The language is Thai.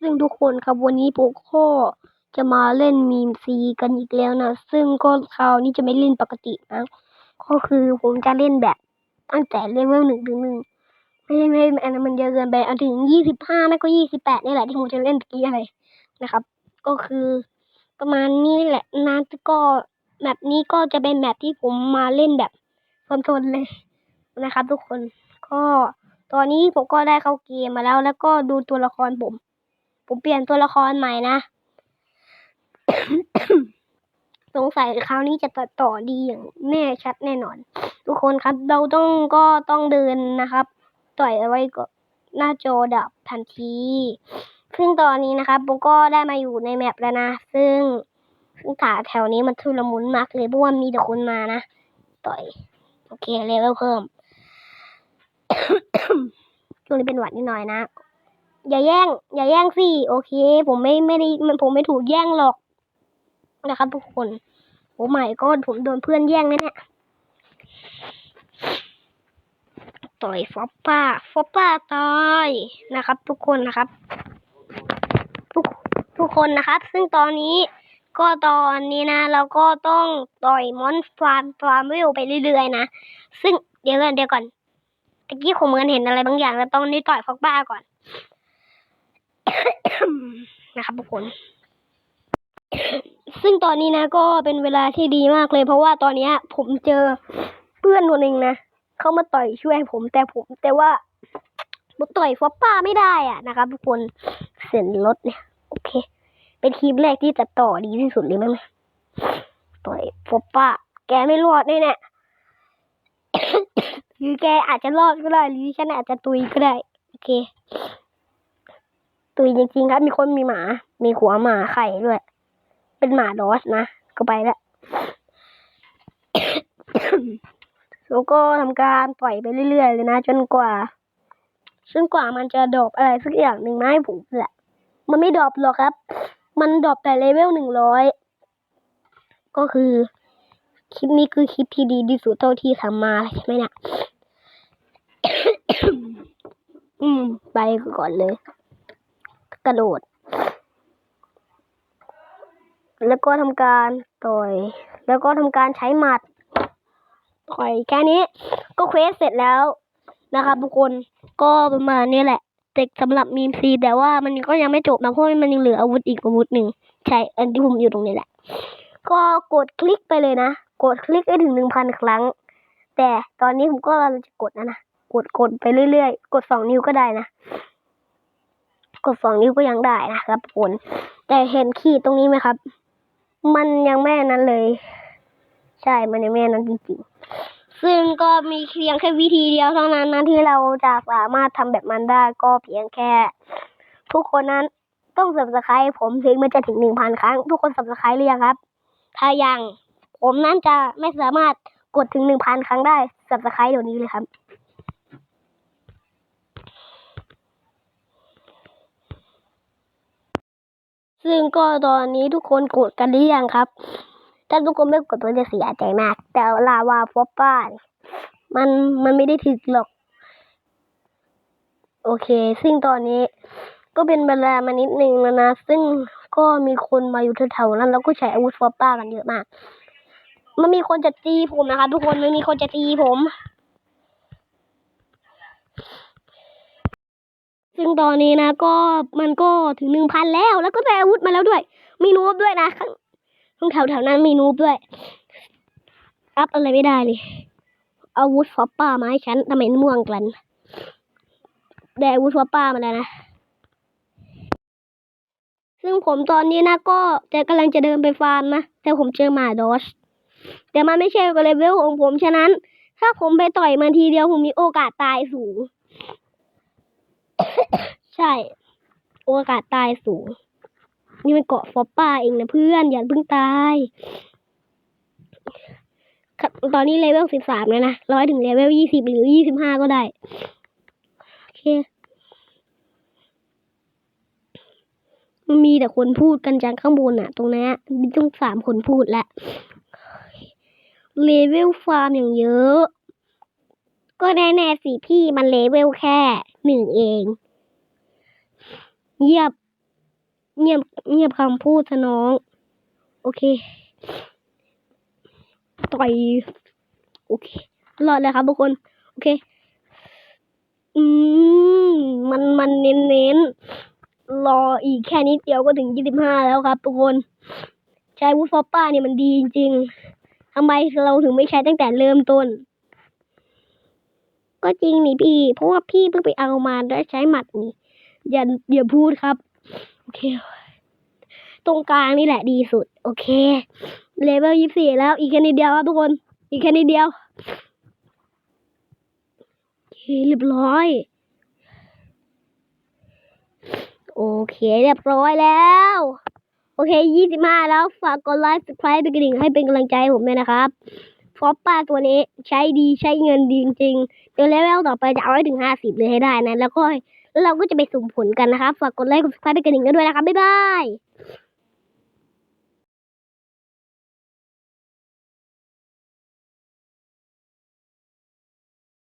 ซึ่งทุกคนครับวันนี้ผมก็จะมาเล่นมีมซีกันอีกแล้วนะ ซึ่งก็คราวนี้จะไม่เล่นปกตินะ ก็คือผมจะเล่นแบบตั้งแต่เลเวลหนึ่งถึงหนึ่งไม่ใช่ไม่อันนั้นมันเยอะเกินไปเอาถึงยี่สิบห้าไม่ก็ยี่สิบแปดนี่แหละที่ผมจะเล่นตะกี้อะไรนะครับ ก็คือประมาณนี้แหละนะก็แมปนี้ก็จะเป็นแมปที่ผมมาเล่นแบบทนๆเลยนะครับ ทุกคนก็ตอนนี้ผมก็ได้เข้าเกมมาแล้ว แล้วก็ดูตัวละครผม ผมเปลี่ยนตัวละครใหม่นะ สงสัยคราวนี้จะตัดต่อดีอย่างแน่ชัดแน่นอน ทุกคนครับเราต้องก็ต้องเดินนะครับ ต่อยเอาไว้ก็หน้าจอดับทันทีซึ่งตอนนี้นะครับผมก็ได้มาอยู่ในแมปแล้วนะ ซึ่งซึ่งถาแถวนี้มันทุรมุนมากเลยเพราะว่ามีแต่คนมานะ ต่อย โอเคเลเวลเพิ่มช่วงนี้เป็นหวัดนิดหน่อยนะ อย่าแย่ง อย่าแย่งสิโอเค ผมไม่ไม่ได้มันผมไม่ถูกแย่งหรอก นะครับทุกคนโอ้ไม่ก็ผมโดนเพื่อนแย่งแน่ๆต่อยฟอปป้าฟอปป้าตายนะครับ ทุกคนนะครับ ทุกทุกคนนะครับ ซึ่งตอนนี้ก็ตอนนี้นะ เราก็ต้องต่อยมอนฟาร์มฟาร์มวิวไปเรื่อยๆนะ ซึ่งเดี๋ยวก่อนเดี๋ยวก่อนตะกี้ผมเหมือนเห็นอะไรบางอย่างแล้วตอนนี้ต่อยฟอกบ้าก่อน นะครับทุกคน ซึ่งตอนนี้นะก็เป็นเวลาที่ดีมากเลย เพราะว่าตอนเนี้ยผมเจอเพื่อนคนหนึ่งนะเขามาต่อยช่วยผมแต่ผม แต่ว่าผมต่อยฟอปป้าไม่ได้อะนะครับทุกคนเส้นรถเนี่ยโอเค เป็นคลิปแรกที่จะต่อดีที่สุดเลยมั้งต่อยฟอปป้า แกไม่รอดแน่แน่หรือแกอาจจะรอดก็ได้หรือฉันอาจจะตุยก็ได้ โอเค ตุยจริงๆครับ มีคนมีหมา มีหัวหมาไข่ด้วย เป็นหมาดอสนะ ก็ไปแล้วแล้วก็ทำการปล่อยไปเรื่อยๆเลยนะ จนกว่าจนกว่ามันจะดรอปอะไรสักอย่างหนึ่งมาให้ผมแหละ มันไม่ดรอปหรอกครับ มันดรอปแต่เลเวลหนึ่งร้อยก็คือคลิปนี้คือคลิปที่ดีที่สุดเท่าที่ทำมาใช่ไหมเนี่ยอืม ไปก่อนเลย ระโดด แล้วก็ทำการต่อย แล้วก็ทำการใช้หมัดต่อยแค่นี้ก็เควสเสร็จแล้วนะครับทุกคนก็ประมาณนี้แหละแต่สำหรับมีมซีแต่ว่ามันก็ยังไม่จบนะเพราะมันยังเหลืออาวุธอีกอาวุธหนึ่งใช่อันที่ผมอยู่ตรงนี้แหละ ก็กดคลิกไปเลยนะ กดคลิกให้ถึงหนึ่งพันครั้ง แต่ตอนนี้ผมก็กำลังจะกดนะนะกดกดไปเรื่อยๆ กดสองนิ้วก็ได้นะ กดสองนิ้วก็ยังได้นะครับทุกคนแต่เห็นขีดตรงนี้ไหมครับ มันยังไม่นั้นเลย ใช่มันยังไม่นั้นจริงๆซึ่งก็มีเพียงแค่วิธีเดียวเท่านั้นนะที่เราจะสามารถทำแบบมันได้ก็เพียงแค่ ทุกคนนั้นต้องสับสไครผมถึงมันจะถึงหนึ่งพันครั้ง ทุกคนสับสไครหรือยังครับ ถ้ายังผมนั้นจะไม่สามารถกดถึงหนึ่งพันครั้งได้สับสไครเดี๋ยวนี้เลยครับ ซึ่งก็ตอนนี้ทุกคนกดกันหรือยังครับ ถ้าทุกคนไม่กดผมจะเสียใจมาก แต่ลาวาฟอปป้านมันมันไม่ได้ถึกหรอก โอเค ซึ่งตอนนี้ก็เป็นเวลามานิดนึงแล้วนะ ซึ่งก็มีคนมาอยู่แถวๆนั้นแล้วก็ใช้อาวุธฟอปป้ากันเยอะมาก มันมีคนจะตีผมนะคะ ทุกคนมันมีคนจะตีผม ซึ่งตอนนี้นะก็มันก็ถึงหนึ่งพันแล้ว แล้วก็ได้อาวุธมาแล้วด้วย มีนูบด้วยนะข้างตรงแถวแถวๆนั้นมีนูบด้วย อัพอะไรไม่ได้เลย อาวุธฟอปป้ามาให้ฉันทำไมม่วงกันได้อาวุธฟอปป้ามาแล้วนะ ซึ่งผมตอนนี้นะก็จะกำลังจะเดินไปฟาร์มนะ แต่ผมเจอหมาดอสแต่มันไม่ใช่กับเลเวลของผมฉะนั้น ถ้าผมไปต่อยมันทีเดียวผมมีโอกาสตายสูง ใช่ โอกาสตายสูง นี่มันเกาะฟอปป้าเองนะเพื่อนอย่าเพิ่งตายครับตอนนี้เลเวลสิบสามแล้วนะร้อยถึงเลเวลยี่สิบหรือยี่สิบห้าก็ได้ โอเค มันมีแต่คนพูดกันจากข้างบนอะตรงนี้นมีต้องสามคนพูดแล้วเลเวลฟาร์มอย่างเยอะ ก็แน่ๆสิพี่มันเลเวลแค่หนึ่งเองเยียบ เงียบ เงียบคำพูดเถอะน้อง โอเค ต่อย โอเค รอดแล้วครับทุกคน โอเค อืม มันมันเน้นเน้นๆรออีกแค่นิดเดียวก็ถึงยี่สิบห้าแล้วครับทุกคน ใช้วูดฟอปป้าเนี่ยมันดีจริงๆทำไมเราถึงไม่ใช้ตั้งแต่เริ่มต้น ก็จริงนี่พี่ เพราะว่าพี่เพิ่งไปเอามาแล้วใช้หมัดนี่ อย่าอย่าพูดครับ โอเค ตรงกลางนี่แหละดีสุด โอเค เลเวลยี่สี่แล้ว อีกแค่นิดเดียวครับทุกคน อีกแค่นิดเดียวโอเคเรียบร้อย โอเคเรียบร้อยแล้ว โอเคยี่สิบห้าแล้ว ฝากกดไลค์กดไลค์กระดิ่งให้เป็นกำลังใจผมด้วยนะครับ ฟอปป้าตัวนี้ใช้ดีใช้เงินดีจริงๆเดี๋ยวเลเวลต่อไปจะเอาให้ถึงห้าสิบเลยให้ได้นะ แล้วก็แล้วเราก็จะไปสุ่มผลกันนะครับ ฝากกดไลค์กดไครต์กระดิ่งกันด้วยนะครับ บ๊ายบาย